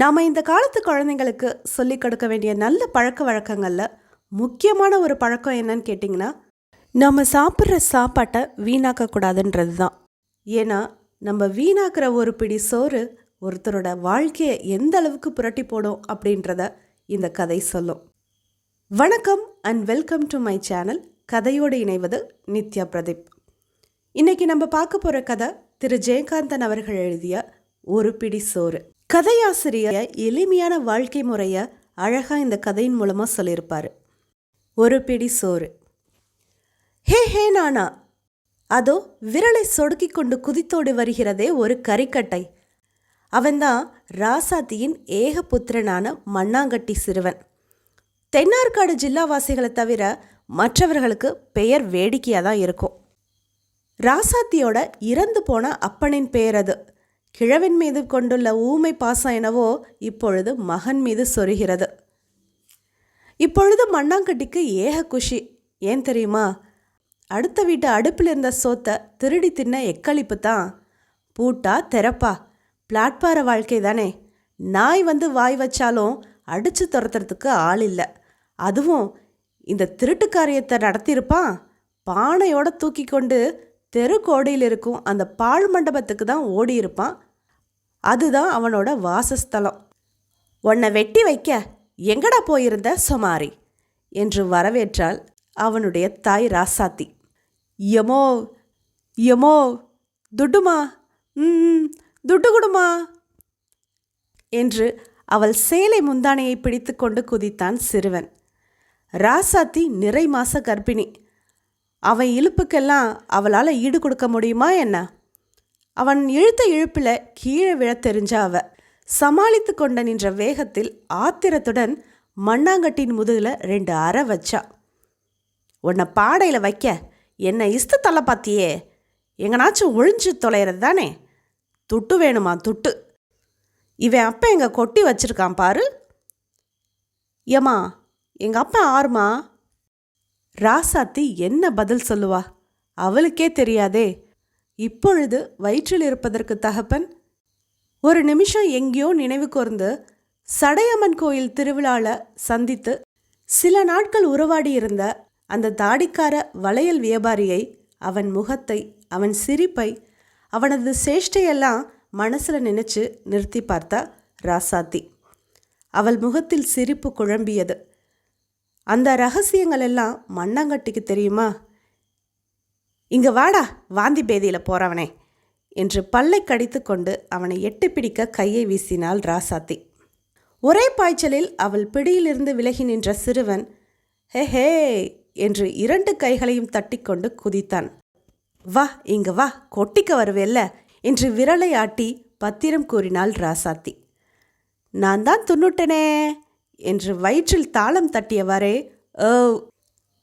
நாம் இந்த காலத்து குழந்தைங்களுக்கு சொல்லிக் கொடுக்க வேண்டிய நல்ல பழக்க வழக்கங்களில் முக்கியமான ஒரு பழக்கம் என்னன்னு கேட்டிங்கன்னா நம்ம சாப்பிட்ற சாப்பாட்டை வீணாக்கக்கூடாதுன்றது தான். ஏன்னா நம்ம வீணாக்கிற ஒரு பிடி சோறு ஒருத்தரோட வாழ்க்கையை எந்த அளவுக்கு புரட்டி போடும் அப்படின்றத இந்த கதை சொல்லும். வணக்கம் and welcome to my channel கதையோடு இணைவது நித்யா பிரதீப். இன்றைக்கி நம்ம பார்க்க போகிற கதை திரு. ஜெயகாந்தன் அவர்கள் எழுதிய ஒரு பிடி சோறு. கதையாசிரியர் எளிமையான வாழ்க்கை முறையை அழகாக இந்த கதையின் மூலமாக சொல்லியிருப்பார். ஒரு பிடி சோறு. ஹே ஹே நானா? அதோ விரலை சொடுக்கி கொண்டு குதித்தோடு வருகிறதே ஒரு கரிக்கட்டை அவன்தான் ராசாத்தியின் ஏகபுத்திரனான மண்ணாங்கட்டி சிறுவன். தென்னார்காடு ஜில்லாவாசிகளை தவிர மற்றவர்களுக்கு பெயர் வேடிக்கையாக தான் இருக்கும். ராசாத்தியோட இறந்து போன அப்பனின் பெயர் அது. கிழவன் மீது கொண்டுள்ள ஊமை பாசம் எனவோ இப்பொழுது மகன் மீது சொருகிறது. இப்பொழுது மண்ணாங்கட்டிக்கு ஏக குஷி. ஏன் தெரியுமா? அடுத்த வீட்டு அடுப்பில் இருந்த சோத்தை திருடி தின்ன எக்களிப்பு தான். பூட்டா தெரப்பா பிளாட்பார வாழ்க்கை தானே. நாய் வந்து வாய் வச்சாலும் அடித்து துரத்துறதுக்கு ஆள் இல்லை. அதுவும் இந்த திருட்டு காரியத்தை நடத்தியிருப்பான்? பானையோட தூக்கி கொண்டு தெருக்கோடியில் இருக்கும் அந்த பால் மண்டபத்துக்கு தான் ஓடி இருப்பான். அதுதான் அவனோட வாசஸ்தலம். உன்னை வெட்டி வைக்க எங்கடா போயிருந்த சொமாரி? என்று வரவேற்றாள் அவனுடைய தாய் ராசாத்தி. எமோ எமோ துட்டுமா? ம் துட்டு குடுமா? என்று அவள் சேலை முந்தானையை பிடித்து கொண்டு குதித்தான் சிறுவன். ராசாத்தி நிறை மாச கர்ப்பிணி. அவன் இழுப்புக்கெல்லாம் அவளால் ஈடு கொடுக்க முடியுமா என்ன? அவன் இழுத்த இழுப்பில் கீழே விழ தெரிஞ்ச அவ சமாளித்து கொண்ட நின்ற வேகத்தில் ஆத்திரத்துடன் மண்ணாங்கட்டின் முதுகில் ரெண்டு அறை வச்சா. உன்னை பாடையில் வைக்க என்னை இஸ்து தள்ள பார்த்தியே எங்கனாச்சும் ஒழிஞ்சு தொலைகிறது தானே? துட்டு வேணுமா துட்டு? இவன் அப்பா எங்கள் கொட்டி வச்சிருக்கான் பாரு. ஏம்மா எங்கள் அப்பா ஆறுமா? ராசாத்தி என்ன பதில் சொல்லுவா? அவளுக்கே தெரியாதே. இப்பொழுது வயிற்றில் இருப்பதற்கு தகப்பன் ஒரு நிமிஷம் எங்கேயோ நினைவு கூர்ந்து சடையம்மன் கோயில் திருவிழாவில் சந்தித்து சில நாட்கள் உறவாடி இருந்த அந்த தாடிக்கார வளையல் வியாபாரியை அவன் முகத்தை அவன் சிரிப்பை அவனது சேஷ்டையெல்லாம் மனசில் நினைச்சு நிறுத்தி பார்த்தா ராசாத்தி. அவள் முகத்தில் சிரிப்பு குழம்பியது. அந்த ரகசியங்கள் எல்லாம் மண்ணாங்கட்டிக்கு தெரியுமா? இங்க வாடா வாந்தி பேதியில் போறவனே என்று பல்லை கடித்து கொண்டு அவனை எட்டு பிடிக்க கையை வீசினாள் ராசாத்தி. ஒரே பாய்ச்சலில் அவள் பிடியிலிருந்து விலகி நின்ற சிறுவன் ஹே ஹே என்று இரண்டு கைகளையும் தட்டிக்கொண்டு குதித்தான். வா இங்க வா கொட்டிக்க வருவேல்ல என்று விரலை ஆட்டி பத்திரம் கூறினாள் ராசாத்தி. நான் தான் துண்ணுட்டனே என்று வயிற்றில் தாளம் தட்டியவாறே ஓ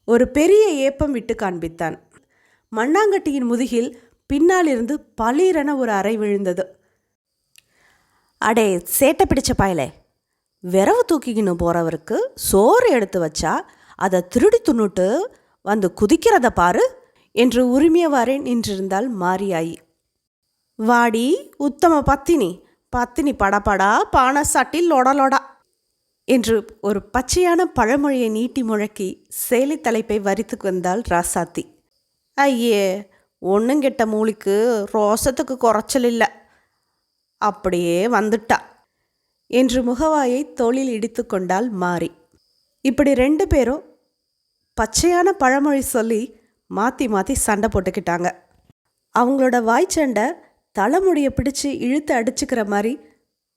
ஒரு பெரிய ஏப்பம் விட்டு காண்பித்தான். மண்ணாங்கட்டியின் முதுகில் பின்னாலிருந்து பளீரென ஒரு அறை விழுந்தது. அடே சேட்டை பிடிச்ச பாயலே. விரவு தூக்கிக்கின்னு போகிறவருக்கு சோறு எடுத்து வச்சா அதை திருடி துண்ணுட்டு வந்து குதிக்கிறத பாரு என்று உரிமையவாறே நின்றிருந்தாள் மாரியாயி. வாடி உத்தம பத்தினி. பத்தினி படபடா பானை சட்டில் லொடலொடா என்று ஒரு பச்சையான பழமொழியை நீட்டி முழக்கி சேலை தலைப்பை வரித்து வந்தாள் ராசாத்தி. ஐயே ஒன்றும் கெட்ட மூலிக்கு ரோசத்துக்கு குறைச்சல் இல்லை. அப்படியே வந்துட்டா என்று முகவாயை தோளில் இடித்து கொண்டால் மாறி இப்படி ரெண்டு பேரும் பச்சையான பழமொழி சொல்லி மாற்றி மாற்றி சண்டை போட்டுக்கிட்டாங்க. அவங்களோட வாய்ச்சண்டை தலைமுடியை பிடிச்சு இழுத்து அடிச்சுக்கிற மாதிரி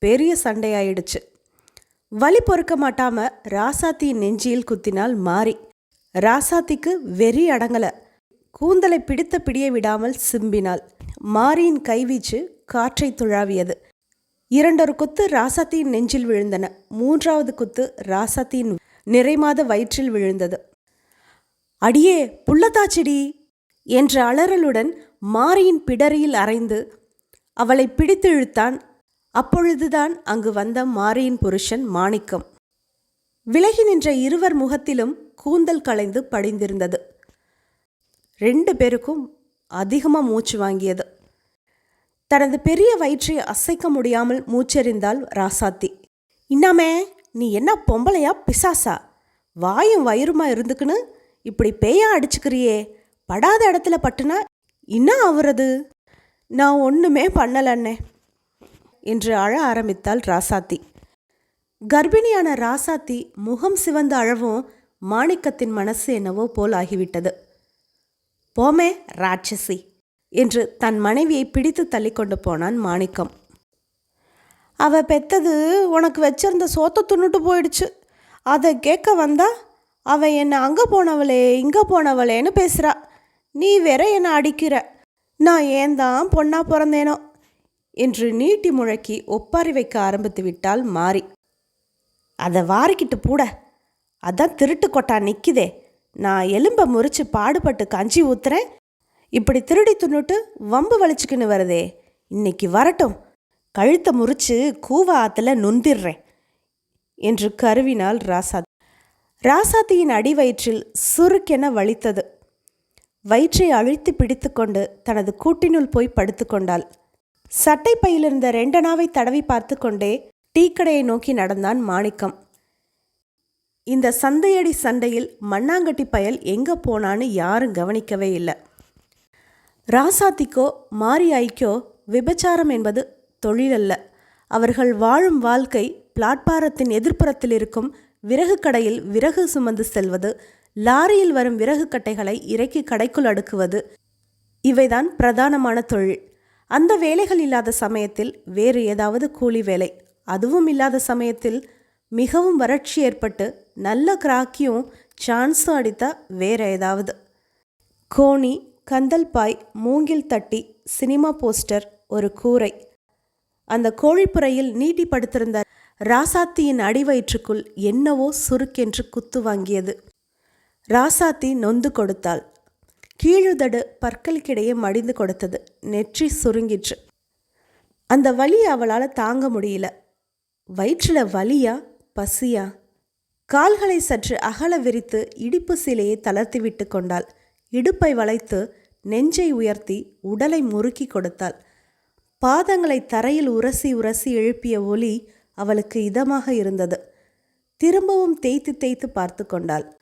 பெரிய சண்டையாயிடுச்சு. வலி பொறுக்க மாட்டாம ராசாத்தியின் நெஞ்சியில் குத்தினால் மாறி. ராசாத்திக்கு வெறி அடங்கல. கூந்தலை பிடித்த பிடிய விடாமல் சிம்பினாள். மாரியின் கைவீச்சு காற்றை துழாவியது. இரண்டொரு குத்து ராசாத்தியின் நெஞ்சில் விழுந்தன. மூன்றாவது குத்து ராசாத்தியின் நிறைமாத வயிற்றில் விழுந்தது. அடியே புள்ளத்தாச்சிடி! என்ற அலறலுடன் மாரியின் பிடரியில் அரைந்து அவளை பிடித்து இழுத்தான் அப்பொழுதுதான் அங்கு வந்த மாரியின் புருஷன் மாணிக்கம். விலகி நின்ற இருவர் முகத்திலும் கூந்தல் களைந்து படிந்திருந்தது. ரெண்டு பேருக்கும் அதிகமாக மூச்சு வாங்கியது. தனது பெரிய வயிற்றை அசைக்க முடியாமல் மூச்செறிந்தாள் ராசாத்தி. இன்னாமே நீ என்ன பொம்பளையா பிசாசா? வாயும் வயிறுமா இருந்துக்குன்னு இப்படி பேயா அடிச்சுக்கிறியே? படாத இடத்துல பட்டுனா என்ன ஆவுறது? நான் ஒன்றுமே பண்ணலண்ணே. என்று அழ ஆரம்பித்தாள் ராசாத்தி. கர்ப்பிணியான ராசாத்தி முகம் சிவந்து அழவும் மாணிக்கத்தின் மனசு என்னவோ போல் ஆகிவிட்டது. போமே ராட்சசி என்று தன் மனைவியை பிடித்து தள்ளிக்கொண்டு போனான் மாணிக்கம். அவ பெத்தது உனக்கு வச்சிருந்த சோத்தை துண்ணுட்டு போயிடுச்சு. அதை கேட்க வந்தா அவ என்னை அங்கே போனவளே இங்கே போனவளேன்னு பேசுகிறா நீ வேற என்னை அடிக்கிற? நான் ஏன் தான் பொண்ணாக பிறந்தேனோ? என்று நீட்டி முழக்கி ஒப்பாரி வைக்க ஆரம்பித்து விட்டாள் மாறி அதை வாரிக்கிட்டு பூட. அதான் திருட்டு கொட்டா நிற்கிதே நான் எலும்பை முறிச்சு பாடுபட்டு கஞ்சி ஊத்துறேன். இப்படி திருடி துண்ணுட்டு வம்பு வலிச்சுக்கின்னு வருதே. இன்னைக்கு வரட்டும். கழுத்தை முறிச்சு கூவ ஆத்துல நொந்திடுறேன் என்று கருவினாள் ராசாத்தி ராசாத்தியின் அடி வயிற்றில் சுருக்கென வலித்தது. வயிற்றை அழுத்தி பிடித்துக்கொண்டு தனது கூட்டினுள் போய் படுத்துக்கொண்டாள். சட்டை பையிலிருந்த ரெண்டனாவை தடவி பார்த்து கொண்டே டீக்கடையை நோக்கி நடந்தான் மாணிக்கம். இந்த சந்தையடி சண்டையில் மண்ணாங்கட்டி பயல் எங்கே போனான்னு யாரும் கவனிக்கவே இல்லை. ராசாத்திக்கோ மாரியாய்க்கோ விபச்சாரம் என்பது தொழிலல்ல. அவர்கள் வாழும் வாழ்க்கை பிளாட்பாரத்தின் எதிர்ப்புறத்தில் இருக்கும் விறகு கடையில் விறகு சுமந்து செல்வது லாரியில் வரும் விறகு கட்டைகளை இறக்கி கடைக்குள் அடுக்குவது இவைதான் பிரதானமான தொழில். அந்த வேலைகள் இல்லாத சமயத்தில் வேறு ஏதாவது கூலி வேலை அதுவும் இல்லாத சமயத்தில் மிகவும் வறட்சி ஏற்பட்டு நல்ல கிராக்கியும் சான்ஸும் அடித்தா வேற ஏதாவது. கோணி கந்தல்பாய் மூங்கில் தட்டி சினிமா போஸ்டர் ஒரு கூரை. அந்த கோழிப்புறையில் நீட்டி படுத்திருந்த ராசாத்தியின் அடிவயிற்றுக்குள் என்னவோ சுருக்கென்று குத்து வாங்கியது. ராசாத்தி நொந்து கொடுத்தாள். கீழுதடு பற்களுக்கிடையே மடிந்து கொடுத்தது. நெற்றி சுருங்கிற்று. அந்த வலியை அவளால் தாங்க முடியல. வயிற்றில் வலியா பசியா? கால்களை சற்று அகல விரித்து இடுப்பு சிலையை தளர்த்தி விட்டு கொண்டாள். இடுப்பை வளைத்து நெஞ்சை உயர்த்தி உடலை முறுக்கி கொடுத்தாள். பாதங்களை தரையில் உரசி உரசி எழுப்பிய ஒலி அவளுக்கு இதமாக இருந்தது. திரும்பவும் தேய்த்து தேய்த்து பார்த்து கொண்டாள்.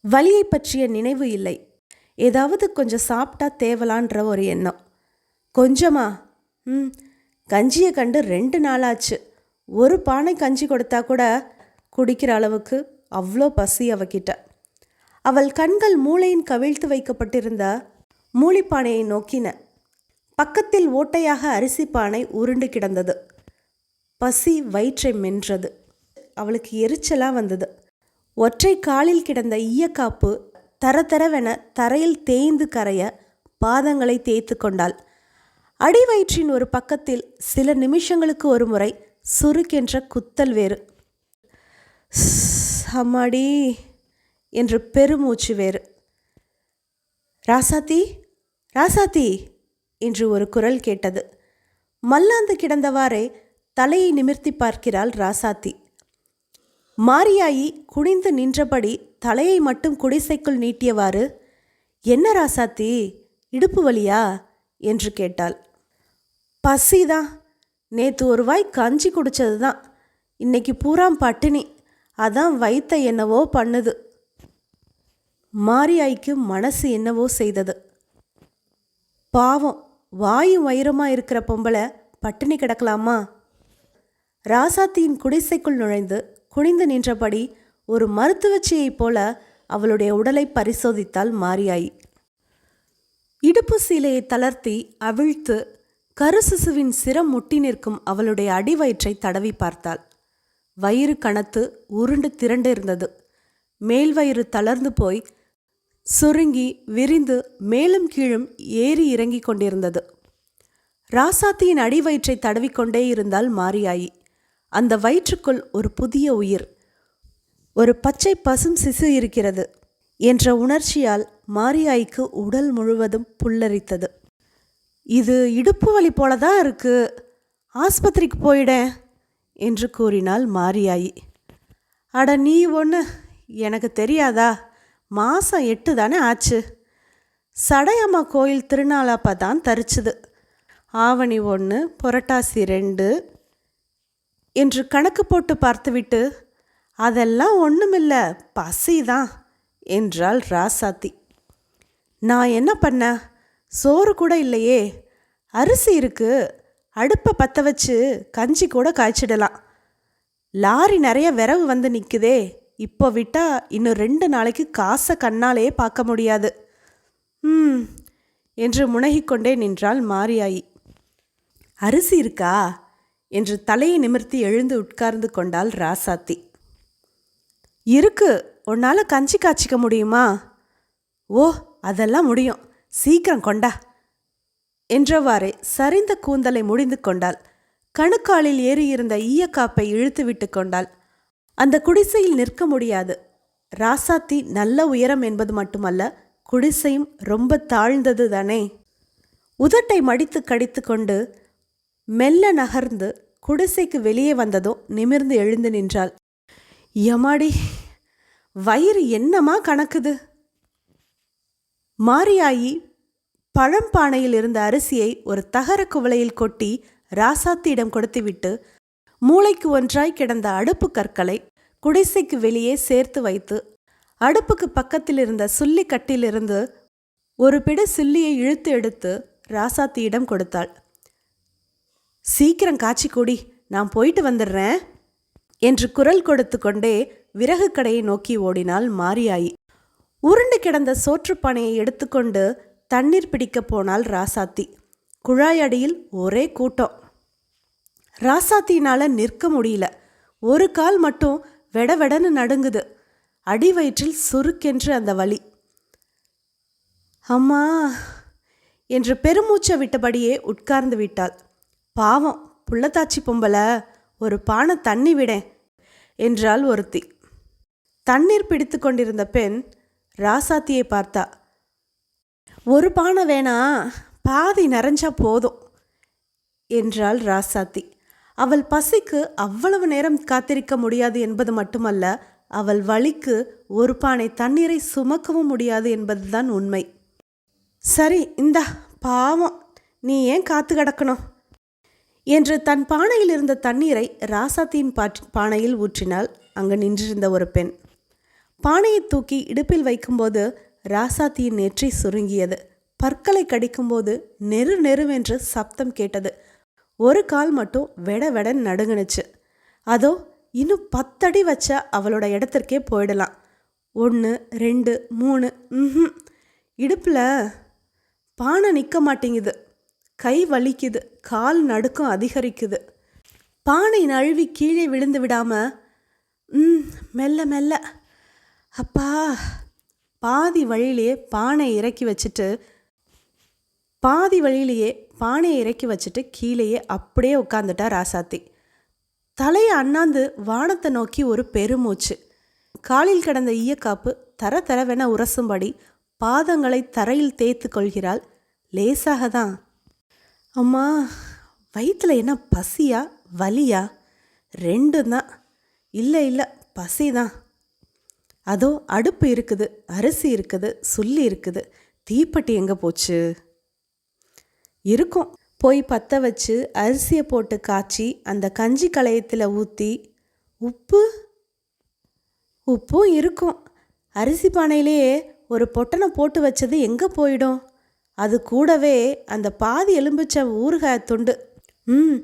வலியை பற்றிய நினைவு இல்லை. ஏதாவது கொஞ்சம் சாப்பிட்டா தேவலான்ற ஒரு எண்ணம். கொஞ்சமா? ம். கஞ்சியை கண்டு ரெண்டு நாளாச்சு. ஒரு பானை கஞ்சி கொடுத்தா கூட குடிக்கிற அளவுக்கு அவ்வளோ பசி அவகிட்ட. அவள் கண்கள் மூளையின் கவிழ்த்து வைக்கப்பட்டிருந்த மூலிப்பானையை நோக்கின. பக்கத்தில் ஓட்டையாக அரிசி பானை உருண்டு கிடந்தது. பசி வயிற்றை மென்றது. அவளுக்கு எரிச்சலாக வந்தது. ஒற்றை காலில் கிடந்த ஈயக்காப்பு தர தரவென தரையில் தேய்ந்து கரைய பாதங்களை தேய்த்து கொண்டாள். அடி வயிற்றின் ஒரு பக்கத்தில் சில நிமிஷங்களுக்கு ஒரு முறை சுருக்கென்ற குத்தல் வேறு. அம்மாடி என்று பெருமூச்சு வேறு. ராசாத்தி ராசாத்தி என்று ஒரு குரல் கேட்டது. மல்லாந்து கிடந்தவாறே தலையை நிமிர்த்தி பார்க்கிறாள் ராசாத்தி. மாரியாயி குனிந்து நின்றபடி தலையை மட்டும் குடிசைக்குள் நீட்டியவாறு என்ன ராசாத்தி இடுப்பு வலியா? என்று கேட்டாள். பசிதான் நேற்று ஒரு வாய் கஞ்சி குடிச்சது தான். இன்னைக்கு பூராம் பட்டினி. அதான் வைத்த என்னவோ பண்ணுது. மாரியாய்க்கு மனசு என்னவோ செய்தது. பாவம். வாயும் வைரமாக இருக்கிற பொம்பளை பட்டினி கிடக்கலாமா? ராசாத்தியின் குடிசைக்குள் நுழைந்து குனிந்து நின்றபடி ஒரு மருத்துவச்சியைப் போல அவளுடைய உடலை பரிசோதித்தாள் மாரியாய். இடுப்பு சீலையை தளர்த்தி அவிழ்த்து கருசிசுவின் சிரம் முட்டி நிற்கும் அவளுடைய அடிவயிற்றை தடவி பார்த்தாள். வயிறு கணத்து உருண்டு திரண்டு இருந்தது. மேல் வயிறு தளர்ந்து போய் சுருங்கி விரிந்து மேலும் கீழும் ஏறி இறங்கிக் கொண்டிருந்தது. ராசாத்தியின் அடிவயிற்றை தடவிக்கொண்டே இருந்தால் மாரியாயி. அந்த வயிற்றுக்குள் ஒரு புதிய உயிர். ஒரு பச்சை பசும் சிசு இருக்கிறது என்ற உணர்ச்சியால் மாரியாய்க்கு உடல் முழுவதும் புல்லரித்தது. இது இடுப்பு வலி போல தான் இருக்கு? ஆஸ்பத்திரிக்கு போயிட என்று கூறினாள் மாரியாயி. அட நீ ஒன்று எனக்கு தெரியாதா? மாதம் எட்டு தானே ஆச்சு. சடையம்மா கோயில் திருநாளாப்பா தான் தரிச்சுது. ஆவணி ஒன்று புரட்டாசி ரெண்டு என்று கணக்கு போட்டு பார்த்துவிட்டு அதெல்லாம் ஒண்ணுமில்ல பசிதான் என்றாள் ராசாத்தி. நான் என்ன பண்ண? சோறு கூட இல்லையே. அரிசி இருக்கு. அடுப்பை பற்ற வச்சு கஞ்சி கூட காய்ச்சிடலாம். லாரி நிறைய விரவு வந்து நிற்குதே இப்போ விட்டால் இன்னும் ரெண்டு நாளைக்கு காசை கண்ணாலே பார்க்க முடியாது. ம் என்று முனகிக்கொண்டே நின்றாள் மாரியாயி. அரிசி இருக்கா? என்று தலையை நிமிர்த்தி எழுந்து உட்கார்ந்து கொண்டாள் ராசாத்தி. இருக்கு. உன்னால் கஞ்சி காய்ச்சிக்க முடியுமா? ஓ அதெல்லாம் முடியும். சீக்கிரம் கொண்டா. என்றவாறே சரிந்த கூந்தலை முடிந்து கொண்டாள். கணுக்காலில் ஏறியிருந்த ஈயக்காப்பை இழுத்து விட்டு கொண்டாள். அந்த குடிசையில் நிற்க முடியாது. ராசாத்தி நல்ல உயரம் என்பது மட்டுமல்ல குடிசையும் ரொம்ப தாழ்ந்தது தானே. உதட்டை மடித்து கடித்து கொண்டு மெல்ல நகர்ந்து குடிசைக்கு வெளியே வந்ததும் நிமிர்ந்து எழுந்து நின்றாள். யமாடி வயிறு என்னமா கணக்குது? மாரியாயி பழம்பானையில் இருந்த அரிசியை ஒரு தகர குவளையில் கொட்டி ராசாத்தியிடம் கொடுத்துவிட்டு மூளைக்கு ஒன்றாய் கிடந்த அடுப்பு கற்களை குடிசைக்கு வெளியே சேர்த்து வைத்து அடுப்புக்கு பக்கத்தில் இருந்த சுள்ளி கட்டிலிருந்து ஒரு பிட சில்லியை இழுத்து எடுத்து ராசாத்தியிடம் கொடுத்தாள். சீக்கிரம் காய்ச்சி கூடி நான் போயிட்டு வந்துடுறேன் என்று குரல் கொடுத்து கொண்டே விறகு கடையை நோக்கி ஓடினாள் மாரியாயி. உருண்டு கிடந்த சோற்றுப்பானையை எடுத்துக்கொண்டு தண்ணீர் பிடிக்கப் போனாள் ராசாத்தி. குழாய் அடியில் ஒரே கூட்டம். ராசாத்தினால் நிற்க முடியல. ஒரு கால் மட்டும் வெடவெடன்னு நடுங்குது. அடி வயிற்றில் சுருக்கென்று அந்த வலி. அம்மா! என்று பெருமூச்சை விட்டபடியே உட்கார்ந்து விட்டாள். பாவம் புள்ளத்தாச்சி பொம்பளை ஒரு பானை தண்ணி விடேன் என்றாள் ஒருத்தி. தண்ணீர் பிடித்து கொண்டிருந்த பெண் ராசாத்தியை பார்த்தா ஒரு பானை வேணா பாதி நிறைஞ்சா போதும் என்றாள் ராசாத்தி. அவள் பசிக்கு அவ்வளவு நேரம் காத்திருக்க முடியாது என்பது மட்டுமல்ல அவள் வழிக்கு ஒரு பானை தண்ணீரை சுமக்கவும் முடியாது என்பதுதான் உண்மை. சரி இந்தா பாவம் நீ ஏன் காத்து கிடக்கணும்? என்று தன் பானையில் இருந்த தண்ணீரை ராசாத்தியின் பாட் பானையில் ஊற்றினாள். அங்கு நின்றிருந்த ஒரு பெண் பானையை தூக்கி இடுப்பில் வைக்கும்போது ராசாத்தியின் நெற்றி சுருங்கியது. பற்களை கடிக்கும்போது நெரு நெருவென்று சப்தம் கேட்டது. ஒரு கால் மட்டும் வெட வெடன் நடுங்குனுச்சு. அதோ இன்னும் பத்தடி வச்சா அவளோட இடத்திற்கே போயிடலாம். ஒன்று ரெண்டு மூணு ம் இடுப்பில் பானை நிற்க மாட்டேங்குது. கை வலிக்குது. கால் நடுக்கம் அதிகரிக்குது. பானை நழுவி கீழே விழுந்து விடாமல் ம் மெல்ல மெல்ல அப்பா பாதி வழியிலேயே பானை இறக்கி வச்சுட்டு பாதி வழியிலேயே பானையை இறக்கி வச்சுட்டு கீழேயே அப்படியே உட்காந்துட்டா ராசாத்தி. தலையை அண்ணாந்து வானத்தை நோக்கி ஒரு பெருமூச்சு. காலில் கிடந்த ஈயக்காப்பு தர தரவென உரசும்படி பாதங்களை தரையில் தேய்த்து கொள்கிறாள். லேசாக தான். அம்மா வயிற்றில் என்ன பசியா வலியா? ரெண்டும் தான். இல்லை இல்லை பசி தான் அதோ அடுப்பு இருக்குது அரிசி இருக்குது சுள்ளி இருக்குது. தீப்பெட்டி எங்கே போச்சு? இருக்கும். போய் பற்ற வச்சு அரிசியை போட்டு காய்ச்சி அந்த கஞ்சி களையத்தில் ஊற்றி உப்பு? உப்பும் இருக்கும். அரிசி பானையிலேயே ஒரு பொட்டனை போட்டு வச்சது எங்கே போயிடும்? அது கூடவே அந்த பாதி எலும்பிச்ச ஊறுகாய் துண்டு. ம்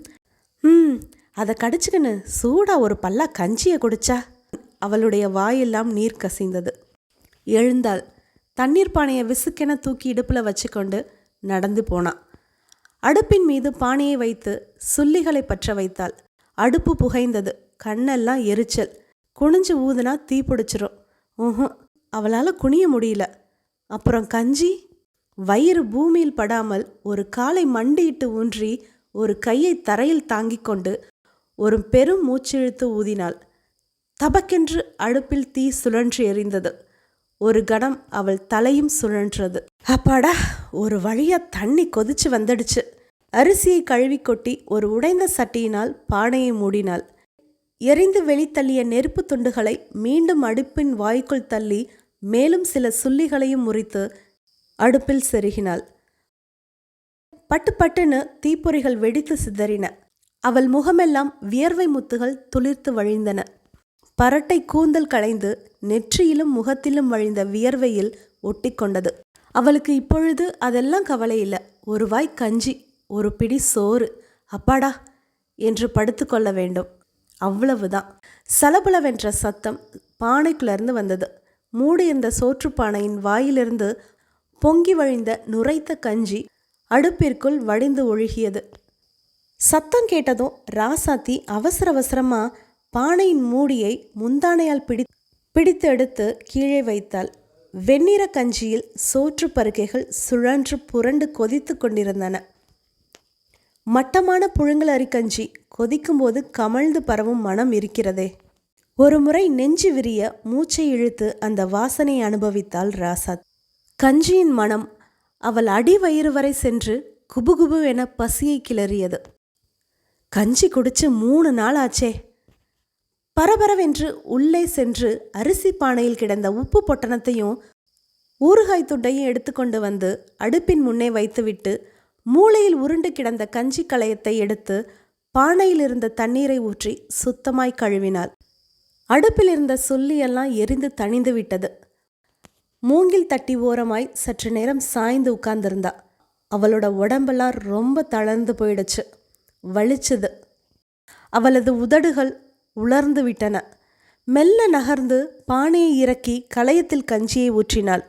ம் அதை கடிச்சிக்கின்னு சூடாக ஒரு பல்லா கஞ்சியை குடிச்சா. அவளுடைய வாயெல்லாம் நீர் கசிந்தது. எழுந்தாள். தண்ணீர் பானையை விசுக்கென தூக்கி இடுப்பில் வச்சுக்கொண்டு நடந்து போனான் அடுப்பின் மீது பானையை வைத்து சுள்ளிகளை பற்ற வைத்தாள். அடுப்பு புகைந்தது. கண்ணெல்லாம் எரிச்சல். குனிஞ்சு ஊதுனா தீ பிடிச்சிரும். ஊஹும் அவளால் குனிய முடியல. அப்புறம் கஞ்சி? வயிறு பூமியில் படாமல் ஒரு காலை மண்டியிட்டு ஊன்றி ஒரு கையை தரையில் தாங்கிக் கொண்டு ஒரு பெரும் மூச்சிழுத்து ஊதினாள். தபக்கென்று அடுப்பில் தீ சுழன்று எரிந்தது. ஒரு கணம் அவள் தலையும் சுழன்றது. அப்பாடா ஒரு வழியா தண்ணி கொதிச்சு வந்துடுச்சு. அரிசியை கழுவி கொட்டி ஒரு உடைந்த சட்டியினால் பானையை மூடினாள். எரிந்து வெளித்தள்ளிய நெருப்பு துண்டுகளை மீண்டும் அடுப்பின் வாய்க்குள் தள்ளி மேலும் சில சுள்ளிகளையும் முறித்து அடுப்பில் செருகினாள். பட்டு பட்டுன்னு தீப்பொறிகள் வெடித்து சிதறின. அவள் முகமெல்லாம் வியர்வை முத்துகள் துளிர்த்து வழிந்தன. பரட்டை கூந்தல் களைந்து நெற்றியிலும் முகத்திலும் வழிந்த வியர்வையில் ஒட்டிக்கொண்டது. அவளுக்கு இப்பொழுது அதெல்லாம் கவலை இல்லை. ஒரு வாய் கஞ்சி ஒரு பிடி சோறு. அப்பாடா! என்று படுத்துக்கொள்ள வேண்டும். அவ்வளவுதான். சலபலவென்ற சத்தம் பானைக்குள்ளேருந்து வந்தது. மூடியிருந்த சோற்றுப்பானையின் வாயிலிருந்து பொங்கி வழிந்த நுரைத்த கஞ்சி அடுப்பிற்குள் வடிந்து ஒழுகியது. சத்தம் கேட்டதும் ராசாத்தி அவசர அவசரமாக பானையின் மூடியை முந்தானையால் பிடி பிடித்து எடுத்து கீழே வைத்தாள். வெண்ணிற கஞ்சியில் சோற்று பருக்கைகள் சுழன்று புரண்டு கொதித்து கொண்டிருந்தன. மட்டமான புழுங்கல் அரிக்கஞ்சி கொதிக்கும்போது கமழ்ந்து பரவும் மனம் இருக்கிறதே. ஒரு முறை நெஞ்சு விரிய மூச்சை இழுத்து அந்த வாசனை அனுபவித்தாள் ராசாத் கஞ்சியின் மனம் அவள் அடி வயிறு வரை சென்று குபுகுபு என பசியை கிளறியது. கஞ்சி குடிச்சு மூணு நாள் ஆச்சே. பரபரவென்று உள்ளே சென்று அரிசி பானையில் கிடந்த உப்பு பொட்டணத்தையும் ஊறுகாய் துண்டையும் எடுத்துக்கொண்டு வந்து அடுப்பின் முன்னே வைத்துவிட்டு மூளையில் உருண்டு கிடந்த கஞ்சி களையத்தை எடுத்து பானையில் இருந்த தண்ணீரை ஊற்றி சுத்தமாய் கழுவினாள். அடுப்பில் இருந்த சொல்லியெல்லாம் எரிந்து தணிந்து விட்டது. மூங்கில் தட்டி ஓரமாய் சற்று நேரம் சாய்ந்து உட்கார்ந்திருந்தா. அவளோட உடம்பெல்லாம் ரொம்ப தளர்ந்து போயிடுச்சு. வலிச்சுது. அவளது உதடுகள் உலர்ந்து விட்டன. மெல்ல நகர்ந்து பானையை இறக்கி களையத்தில் கஞ்சியை ஊற்றினாள்.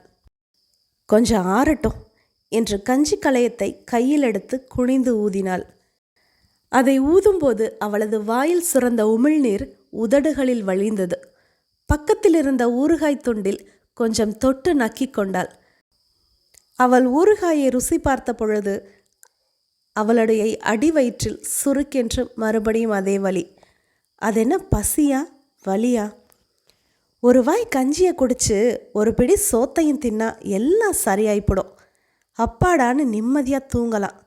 கொஞ்சம் ஆறட்டும் என்று கஞ்சி களையத்தை கையில் எடுத்து குனிந்து ஊதினாள். அதை ஊதும்போது அவளது வாயில் சுரந்த உமிழ்நீர் உதடுகளில் வழிந்தது. பக்கத்தில் இருந்த ஊறுகாய் துண்டில் கொஞ்சம் தொட்டு நக்கிக் கொண்டாள். அவள் ஊறுகாயை ருசி பார்த்த பொழுது அவளுடைய அடிவயிற்றில் சுருக்கென்று மறுபடியும் அதே வழி அது என்ன பசியா? வலியா? ஒரு வாய் கஞ்சியை குடிச்சு ஒரு பிடி சோத்தையும் தின்னா எல்லாம் சரியாயிப்படும். அப்பாடான்னு நிம்மதியாக தூங்கலாம்.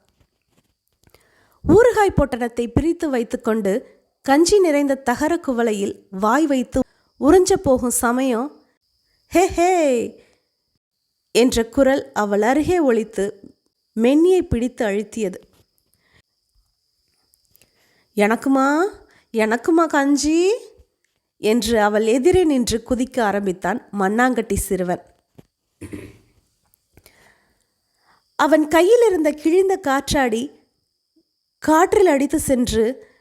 ஊறுகாய் பொட்டணத்தை பிரித்து வைத்துக்கொண்டு கஞ்சி நிறைந்த தகர குவளையில் வாய் வைத்து உறிஞ்ச போகும் சமயம் ஹே ஹே என்ற குரல் அவள் அருகே ஒழித்து மென்னியை பிடித்து அழுத்தியது. எனக்குமா? எனக்குமா கஞ்சி? என்று அவள் எதிரே நின்று குதிக்க ஆரம்பித்தான் மண்ணாங்கட்டி சிறுவன். அவன் கையில் இருந்த கிழிந்த காற்றாடி காற்றில் அடித்து சென்று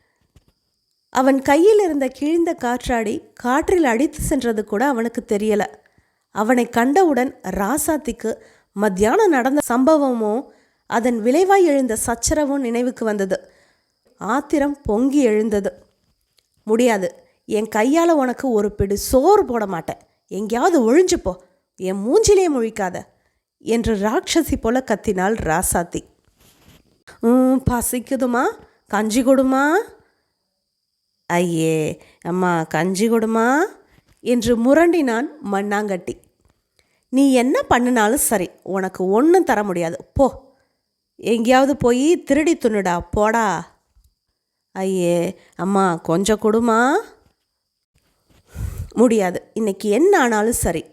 அவன் கையில் இருந்த கிழிந்த காற்றாடி காற்றில் அடித்து சென்றது கூட அவனுக்கு தெரியலை. அவனை கண்டவுடன் ராசாத்திக்கு மத்தியானம் நடந்த சம்பவமும் அதன் விளைவாய் எழுந்த சச்சரவும் நினைவுக்கு வந்தது. ஆத்திரம் பொங்கி எழுந்தது. முடியாது. என் கையால் உனக்கு ஒரு பிடி சோறு போட மாட்டேன். எங்கேயாவது ஒழிஞ்சுப்போ என் மூஞ்சிலே முழிக்காத. என்று ராட்சசி போல கத்தினாள் ராசாத்தி. "ம், பசிக்குதுமா? கஞ்சி கொடுமா? ஐயே அம்மா கஞ்சி கொடுமா? என்று முரண்டினான் மண்ணாங்கட்டி. நீ என்ன பண்ணினாலும் சரி உனக்கு ஒன்றும் தர முடியாது. போ. எங்கேயாவது போய் திருடி துண்ணுடா போடா. ஐயே அம்மா கொஞ்சம் கொடுமா? முடியாது. இன்னைக்கு என்ன ஆனாலும் சரி.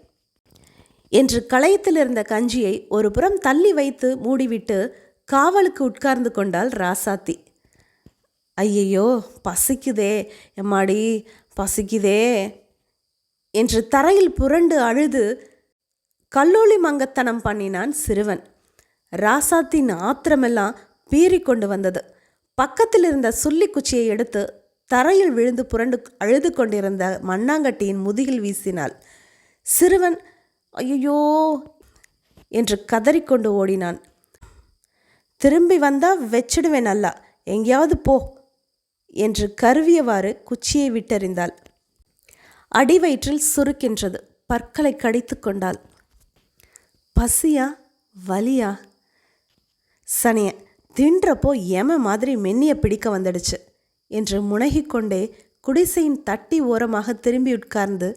என்று களையத்தில் இருந்த கஞ்சியை ஒரு புறம் தள்ளி வைத்து மூடிவிட்டு காவலுக்கு உட்கார்ந்து கொண்டாள் ராசாத்தி. ஐயையோ பசிக்குதே எம்மாடி பசிக்குதே என்று தரையில் புரண்டு அழுது கல்லூலி மங்கத்தனம் பண்ணினான் சிறுவன். ராசாத்தின் ஆத்திரமெல்லாம் பீறி கொண்டு வந்தது. பக்கத்தில் இருந்த சுள்ளி குச்சியை எடுத்து தரையில் விழுந்து புரண்டு அழுது கொண்டிருந்த மண்ணாங்கட்டியின் முதுகில் வீசினாள். சிறுவன் ஐயோ என்று கதறிக்கொண்டு ஓடினான். திரும்பி வந்தா வச்சிடுவேன் அல்ல எங்கேயாவது போ என்று கருவியவாறு குச்சியை விட்டறிந்தாள். அடிவயிற்றில் சுருக்கின்றது பற்களை கடித்து கொண்டாள். பசியா வலியா? சனியன் தின்றப்போ எம மாதிரி மென்னிய பிடிக்க வந்துடுச்சு என்று முனகிக்கொண்டே குடிசையின் தட்டி ஓரமாக திரும்பி உட்கார்ந்து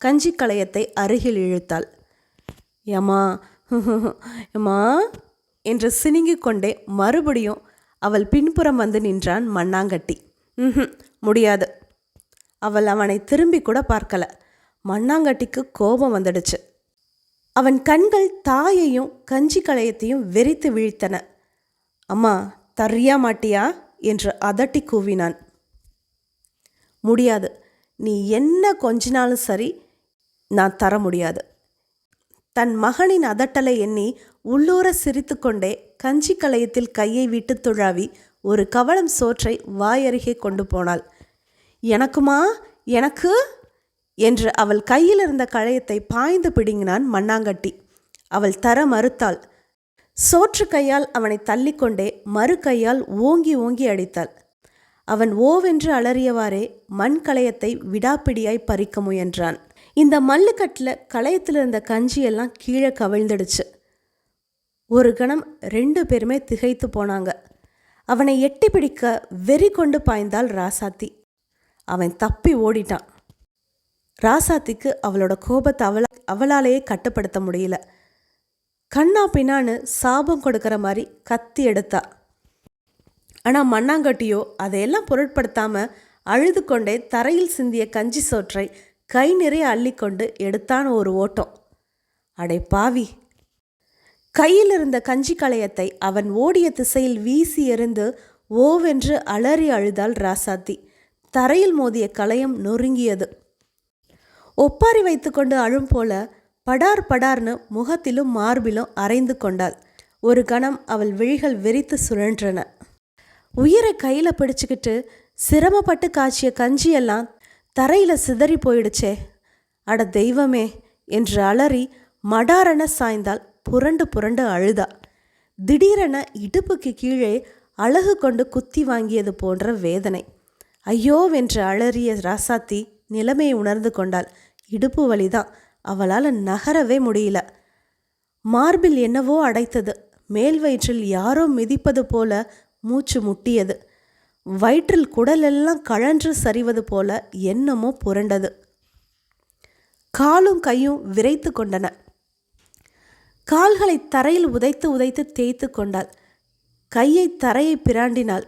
கஞ்சி களையத்தை அருகில் இழுத்தாள். யம்மா யம்மா என்று சினுங்கிக் கொண்டே மறுபடியும் அவள் பின்புறம் வந்து நின்றான் மண்ணாங்கட்டி. ம்ஹும் முடியாது. அவள் அவனை திரும்பி கூட பார்க்கல. மண்ணாங்கட்டிக்கு கோபம் வந்துடுச்சு. அவன் கண்கள் தாயையும் கஞ்சி களையத்தையும் வெறித்து வீழ்த்தன. அம்மா தர்றியா மாட்டியா? என்று அதட்டி கூவினான். முடியாது. நீ என்ன கொஞ்சினாலும் சரி நான் தர முடியாது. தன் மகனின் அதட்டலை எண்ணி உள்ளூர சிரித்துக்கொண்டே கஞ்சி கலையத்தில் கையை விட்டு துழாவி ஒரு கவளம் சோற்றை வாயருகே கொண்டு போனாள். எனக்குமா? எனக்கு? என்று அவள் கையில் இருந்த களையத்தை பாய்ந்து பிடுங்கினான் மண்ணாங்கட்டி. அவள் தர மறுத்தாள். சோற்று கையால் அவனை தள்ளிக்கொண்டே மறு கையால் ஓங்கி ஓங்கி அடித்தாள். அவன் ஓவென்று அலறியவாறே மண் களையத்தை விடாப்பிடியாய் பறிக்க முயன்றான். இந்த மல்லுக்கட்டில் களையத்தில் இருந்த கஞ்சியெல்லாம் கீழே கவிழ்ந்துடுச்சு. ஒரு கணம் ரெண்டு பேருமே திகைத்து போனாங்க. அவனை எட்டி பிடிக்க வெறி கொண்டு பாய்ந்தாள் ராசாத்தி. அவன் தப்பி ஓடிட்டான். ராசாத்திக்கு அவளோட கோபத்தை அவள அவளாலேயே கட்டுப்படுத்த முடியல. கண்ணா பின்னான்னு சாபம் கொடுக்கிற மாதிரி கத்தி எடுத்தா. ஆனால் மண்ணாங்கட்டியோ அதையெல்லாம் பொருட்படுத்தாமல் அழுது கொண்டே தரையில் சிந்திய கஞ்சி சோற்றை கை நிறைய அள்ளிக்கொண்டு எடுத்தான் ஒரு ஓட்டம். அடே பாவி. கையில் இருந்த கஞ்சி களையத்தை அவன் ஓடிய திசையில் வீசி எறிந்து ஓவென்று அலறி அழுதாள் ராசாத்தி. தரையில் மோதிய களையம் நொறுங்கியது. ஒப்பாரி வைத்துக்கொண்டு அழும் போல படார் படார்னு முகத்திலும் மார்பிலும் அரைந்து கொண்டாள். ஒரு கணம் அவள் விழிகள் வெறித்து சுழன்றன. உயிரை கையில் பிடிச்சுக்கிட்டு சிரமப்பட்டு காய்ச்சிய கஞ்சியெல்லாம் தரையில் சிதறி போயிடுச்சே. அட தெய்வமே என்று அலறி மடாரென சாய்ந்தால் புரண்டு புரண்டு அழுதா. திடீரென இடுப்புக்கு கீழே அழகு கொண்டு குத்தி வாங்கியது போன்ற வேதனை. ஐயோவென்று அலறிய ராசாத்தி நிலைமையை உணர்ந்து கொண்டாள். இடுப்பு வலிதான். அவளால் நகரவே முடியல. மார்பில் என்னவோ அடைத்தது. மேல் வயிற்றில் யாரோ மிதிப்பது போல மூச்சு முட்டியது. வயிற்றில் குடலெல்லாம் கழன்று சரிவது போல என்னமோ புரண்டது. காலும் கையும் விரைத்து கொண்டன. கால்களை தரையில் உதைத்து உதைத்து தேய்த்து கொண்டாள். கையை தரையை பிராண்டினாள்.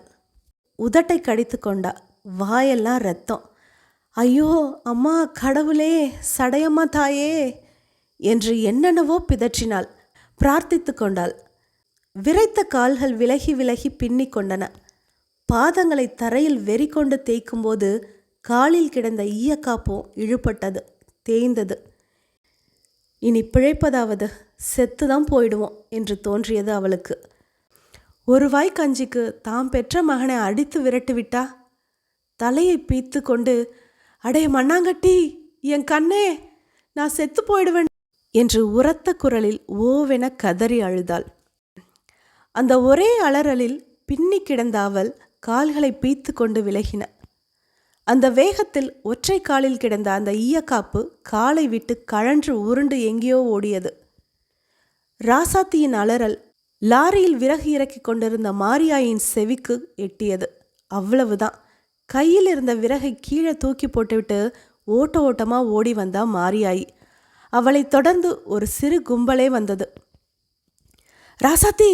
உதட்டை கடித்து கொண்டா. வாயெல்லாம் ரத்தம். ஐயோ அம்மா கடவுளே சடையம்மா தாயே என்று என்னென்னவோ பிதற்றினாள். பிரார்த்தித்து கொண்டாள். விரைத்த கால்கள் விலகி விலகி பின்னிக் கொண்டன. பாதங்களை தரையில் வெறி கொண்டு தேய்க்கும்போது காலில் கிடந்த ஈயக்காப்பும் இழுபட்டது தேய்ந்தது. இனி பிழைப்பதாவது செத்துதான் போயிடுவோம் என்று தோன்றியது அவளுக்கு. ஒரு வாய் கஞ்சிக்கு தாம் பெற்ற மகனை அடித்து விரட்டுவிட்டா? தலையை பீத்து கொண்டு அடே மண்ணாங்கட்டி என் கண்ணே நான் செத்து போயிடுவேன் என்று உரத்த குரலில் ஓவென கதறி அழுதாள். அந்த ஒரே அலறலில் பின்னி கிடந்த அவள் கால்களை பீத்து கொண்டு விலகின. அந்த வேகத்தில் ஒற்றை காலில் கிடந்த அந்த ஈயக்காப்பு காலை விட்டு கழன்று உருண்டு எங்கேயோ ஓடியது. ராசாத்தியின் அலறல் லாரியில் விறகு இறக்கி கொண்டிருந்த மாரியாயின் செவிக்கு எட்டியது. அவ்வளவுதான். கையில் இருந்த விறகை கீழே தூக்கி போட்டுவிட்டு ஓட்ட ஓட்டமாக ஓடி வந்தா மாரியாயி. அவளை தொடர்ந்து ஒரு சிறு கும்பலே வந்தது. ராசாத்தி!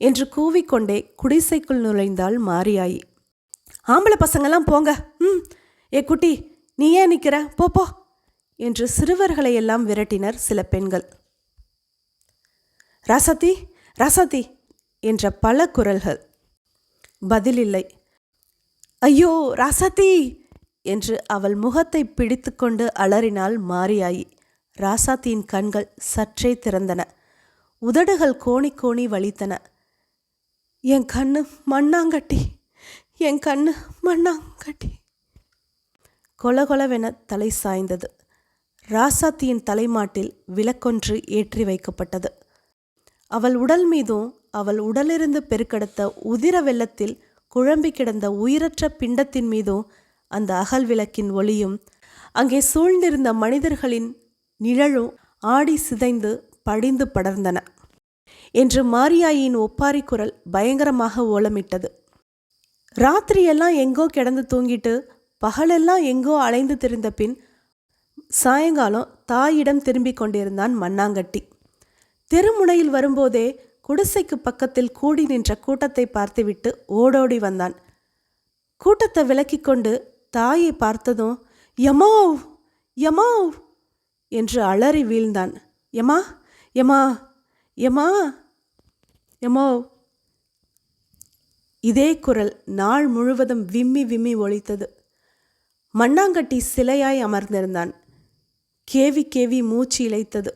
என்று கூவிக்கொண்டே குடிசைக்குள் நுழைந்தாள் மாரியாயி. ஆம்பளை பசங்கெல்லாம் போங்க. ம். ஏ குட்டி நீ ஏன் நிற்கிற போ போ என்று சிறுவர்களை எல்லாம் விரட்டினர் சில பெண்கள். ராசாத்தி ராசாத்தி! என்ற பல குரல்கள். பதிலில்லை ஐயோ ராசாத்தி! என்று அவள் முகத்தை பிடித்துக்கொண்டு அலறினாள் மாரியாயி. ராசாத்தியின் கண்கள் சற்றே திறந்தன. உதடுகள் கோணி கோணி வலித்தன. என் கண்ணு மண்ணாங்கட்டி! என் கண்ணு மண்ணாங்கட்டி! கொலகொலவென தலை சாய்ந்தது. ராசாத்தியின் தலைமாட்டில் விளக்கொன்று ஏற்றி வைக்கப்பட்டது. அவள் உடல் மீதும் அவள் உடலிருந்து பெருக்கெடுத்த உதிர வெள்ளத்தில் குழம்பி கிடந்த உயிரற்ற பிண்டத்தின் மீதும் அந்த அகல் விளக்கின் ஒளியும் அங்கே சூழ்ந்திருந்த மனிதர்களின் நிழலும் ஆடி சிதைந்து படிந்து படர்ந்தன என்று மாரியாயின் ஒப்பாரி குரல் பயங்கரமாக ஓலமிட்டது. ராத்திரியெல்லாம் எங்கோ கிடந்து தூங்கிட்டு பகலெல்லாம் எங்கோ அலைந்து திரிந்த பின் சாயங்காலம் தாயிடம் திரும்பிக் கொண்டிருந்தான் மண்ணாங்கட்டி தெருமுனையில் வரும்போதே குடிசைக்கு பக்கத்தில் கூடி நின்ற கூட்டத்தை பார்த்துவிட்டு ஓடோடி வந்தான். கூட்டத்தை விலக்கிக் கொண்டு தாயை பார்த்ததும் யமோ யமோ என்று அலறி வீழ்ந்தான். யமா யமா யமா யமோ இதே குரல் நாள் முழுவதும் விம்மி விம்மி ஒலித்தது மண்ணாங்கட்டி சிலையாய் அமர்ந்திருந்தான். கேவி கேவி மூச்சு இழைத்தது.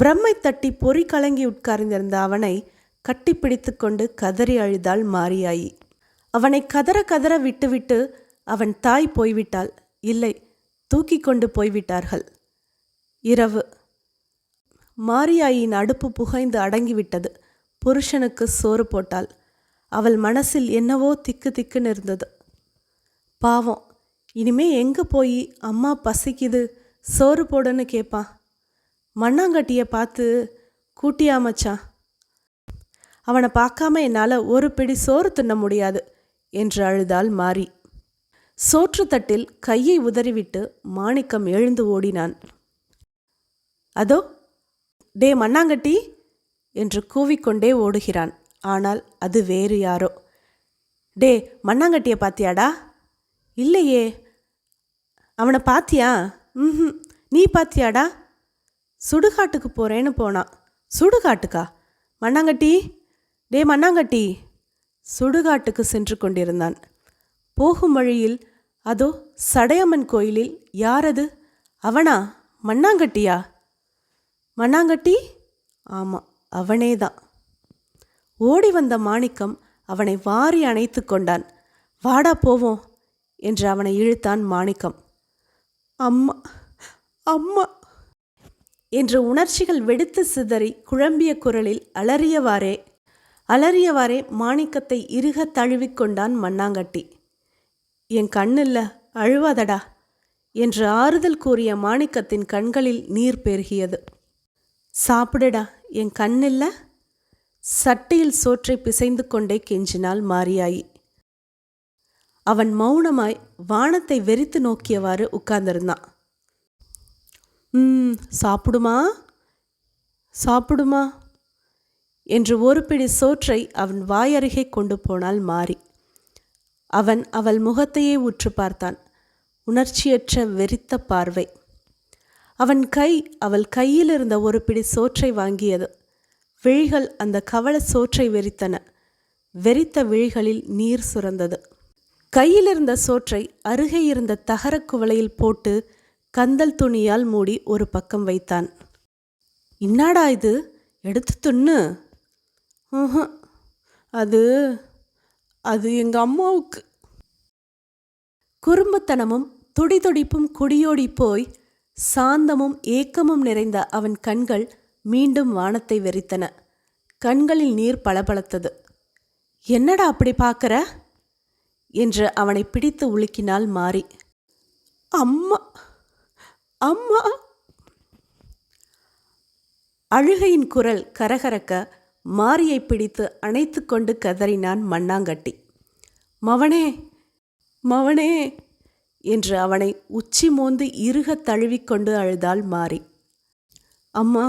பிரம்மை தட்டி பொறி கலங்கி உட்கார்ந்திருந்த அவனை கட்டிப்பிடித்து கொண்டு கதறி அழுதாள் மாரியாயி. அவனை கதற கதற விட்டுவிட்டு அவன் தாய் போய்விட்டாள். இல்லை தூக்கி கொண்டு போய்விட்டார்கள். இரவு. மாரியாயின் அடுப்பு புகைந்து அடங்கிவிட்டது. புருஷனுக்கு சோறு போட்டாள். அவள் மனசில் என்னவோ திக்கு திக்குன்னு இருந்தது. பாவம் இனிமே எங்கே போய் அம்மா பசிக்குது சோறு போடுன்னு கேட்பான். மண்ணாங்கட்டியை பார்த்து கூட்டியா மச்சான்? அவனை பார்க்காம என்னால் ஒரு பிடி சோறு தின்ன முடியாது என்று அழுதாள் மாறி சோற்று தட்டில் கையை உதறிவிட்டு மாணிக்கம் எழுந்து ஓடினான். அதோ டே மண்ணாங்கட்டி என்று கூவிக்கொண்டே ஓடுகிறான். ஆனால் அது வேறு யாரோ. டே மண்ணாங்கட்டியை பாத்தியாடா இல்லையே. அவனை பாத்தியா ம் நீ பாத்தியாடா சுடுகாட்டுக்கு போகிறேன்னு போனான் சுடுகாட்டுக்கா? மண்ணாங்கட்டி? டே மண்ணாங்கட்டி. சுடுகாட்டுக்கு சென்று கொண்டிருந்தான். போகும் வழியில் அதோ சடையம்மன் கோயிலில் யாரது? அவனா? மண்ணாங்கட்டியா? மண்ணாங்கட்டி? ஆமாம் அவனேதான் ஓடி வந்த மாணிக்கம் அவனை வாரி அணைத்து கொண்டான். வாடா போவோம் என்று அவனை இழுத்தான் மாணிக்கம். அம்மா அம்மா என்று உணர்ச்சிகள் வெடித்து சிதறி குழம்பிய குரலில் அலறியவாறே அலறியவாறே மாணிக்கத்தை இறுக தழுவிக்கொண்டான் மண்ணாங்கட்டி என் கண்ணில்ல அழுவாதடா என்று ஆறுதல் கூறிய மாணிக்கத்தின் கண்களில் நீர் பெருகியது. சாப்பிடுடா என் கண்ணில்ல? சட்டையில் சோற்றை பிசைந்து கொண்டே கெஞ்சினாள் மாரியாயி. அவன் மௌனமாய் வானத்தை வெறித்து நோக்கியவாறு உட்கார்ந்திருந்தான். ம் சாப்பிடுமா? சாப்பிடுமா? என்று ஒரு பிடி சோற்றை அவன் வாயருகே கொண்டு போனாள் மாறி. அவன் அவள் முகத்தையே உற்று பார்த்தான். உணர்ச்சியற்ற வெறித்த பார்வை. அவன் கை அவள் கையில் இருந்த ஒரு பிடி சோற்றை வாங்கியது. விழிகள் அந்த கவள சோற்றை வெறித்தன. வெறித்த விழிகளில் நீர் சுரந்தது. கையில் இருந்த சோற்றை அருகே இருந்த தகரக் குவளையில் போட்டு கந்தல் துணியால் மூடி ஒரு பக்கம் வைத்தான். இன்னாடா இது? எடுத்து துண்ணு அது அது எங்க அம்மாவுக்கு. குறும்புத்தனமும் துடிதுடிப்பும் குடியோடி போய் சாந்தமும் ஏக்கமும் நிறைந்த அவன் கண்கள் மீண்டும் வானத்தை வெறித்தன. கண்களில் நீர் பளபளத்தது. என்னடா அப்படி பார்க்கற என்று அவனை பிடித்து உலுக்கினாள் மாறி. அம்மா அம்மா. அழுகையின் குரல் கரகரக்க மாரியை பிடித்து அணைத்து கொண்டு கதறினான் மண்ணாங்கட்டி. மவனே மவனே என்று அவனை உச்சி மோந்து இறுக தழுவிக்கொண்டு அழுதாள் மாறி அம்மா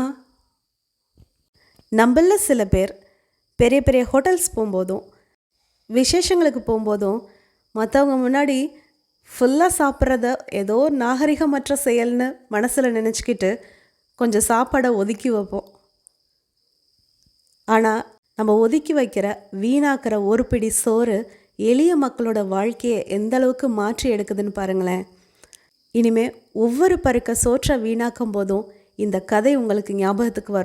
நம்மள சில பேர் பெரிய பெரிய ஹோட்டல்ஸ் போகும்போதும் விசேஷங்களுக்கு போகும்போதும் மற்றவங்க முன்னாடி ஃபுல்லாக சாப்பிட்றத ஏதோ நாகரிகமற்ற செயல்னு மனசில் நினச்சிக்கிட்டு கொஞ்சம் சாப்பாடை ஒதுக்கி வைப்போம். ஆனால் நம்ம ஒதுக்கி வைக்கிற வீணாக்கிற ஒரு பிடி சோறு எளிய மக்களோட வாழ்க்கையை எந்த அளவுக்கு மாற்றி எடுக்குதுன்னு பாருங்களேன். இனிமே ஒவ்வொரு பருக்க சோற்றை வீணாக்கும் போதும் இந்த கதை உங்களுக்கு ஞாபகத்துக்கு வரும்.